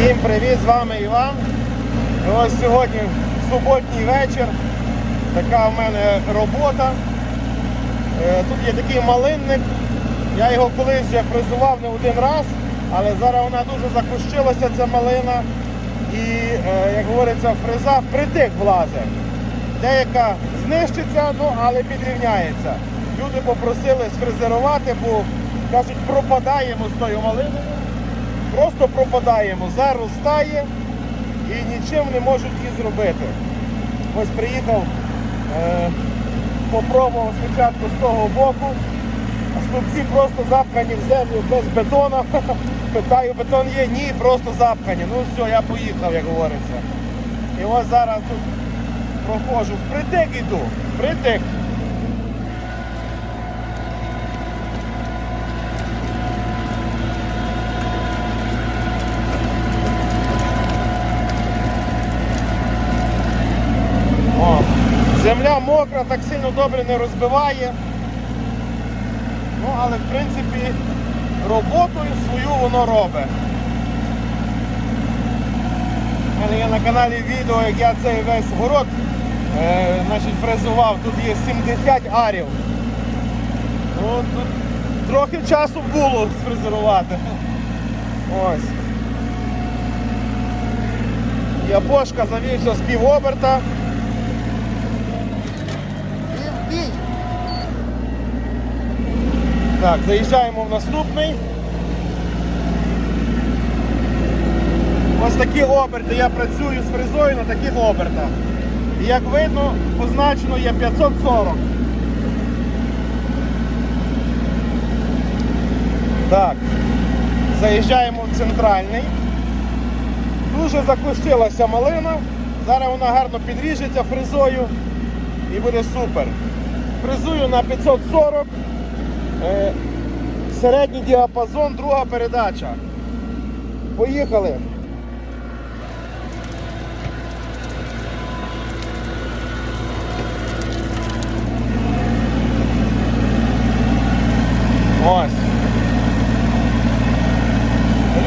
Всім привіт, з вами Іван. Ось сьогодні суботній вечір. Така в мене робота. Е, Тут є такий малинник. Я його колись вже фрезував не один раз, але зараз вона дуже закущилася, ця малина. І, е, як говориться, фреза впритик влазить. Деяка знищиться, ну, але підрівняється. Люди попросили сфрезерувати, бо кажуть, пропадаємо з тою малиною. Просто пропадаємо, заростає і нічим не можуть її зробити. Ось приїхав, е, попробував спочатку з того боку, а стовпці просто запхані в землю без бетона. Питаю, бетон є? Ні, просто запхані. Ну все, я поїхав, як говориться. І ось зараз тут проходжу. Впритик іду, впритик. Земля мокра, так сильно добре не розбиває. Ну, але в принципі роботою свою воно робить. У мене є на каналі відео, як я цей весь город е, значить, фрезував. Тут є 70 арів. Ну, тут трохи часу було сфрезерувати. Ось. Япошка завівся з півоберта. І в бій. Так, заїжджаємо в наступний. Ось такі оберти. Я працюю з фрезою на таких обертах. І як видно, позначено є 540. Так, заїжджаємо в центральний. Дуже закущилася малина. Зараз вона гарно підріжеться фрезою і буде супер. Фрезую на 540. Е, середній діапазон, друга передача. Поїхали. Ось.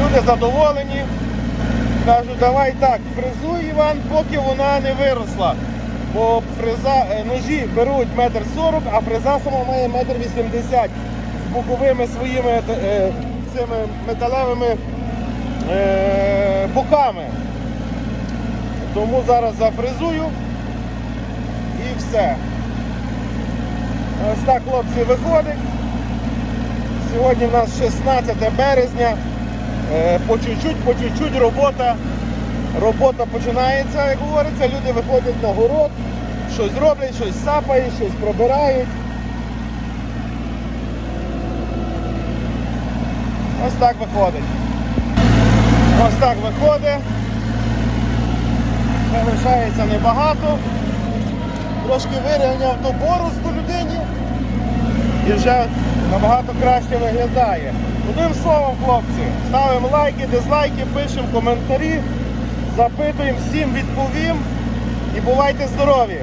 Люди задоволені. Кажу, давай так, фрезуй, Іван, поки вона не виросла. Бо фреза, е, ножі беруть метр сорок, а фреза сама має метр вісімдесят з боковими своїми е, цими металевими е, боками. Тому зараз зафрезую і все. Ось так, хлопці, виходить. Сьогодні в нас 16 березня. Е, По чуть-чуть, по чуть-чуть робота. Робота починається, як говориться, люди виходять на город, щось роблять, щось сапають, щось пробирають. Ось так виходить. Ось так виходить. Залишається небагато. Трошки вирівняв ту борозду людині і вже набагато краще виглядає. Одним словом, хлопці, ставимо лайки, дизлайки, пишемо коментарі, запитуємо, всім відповім і бувайте здорові!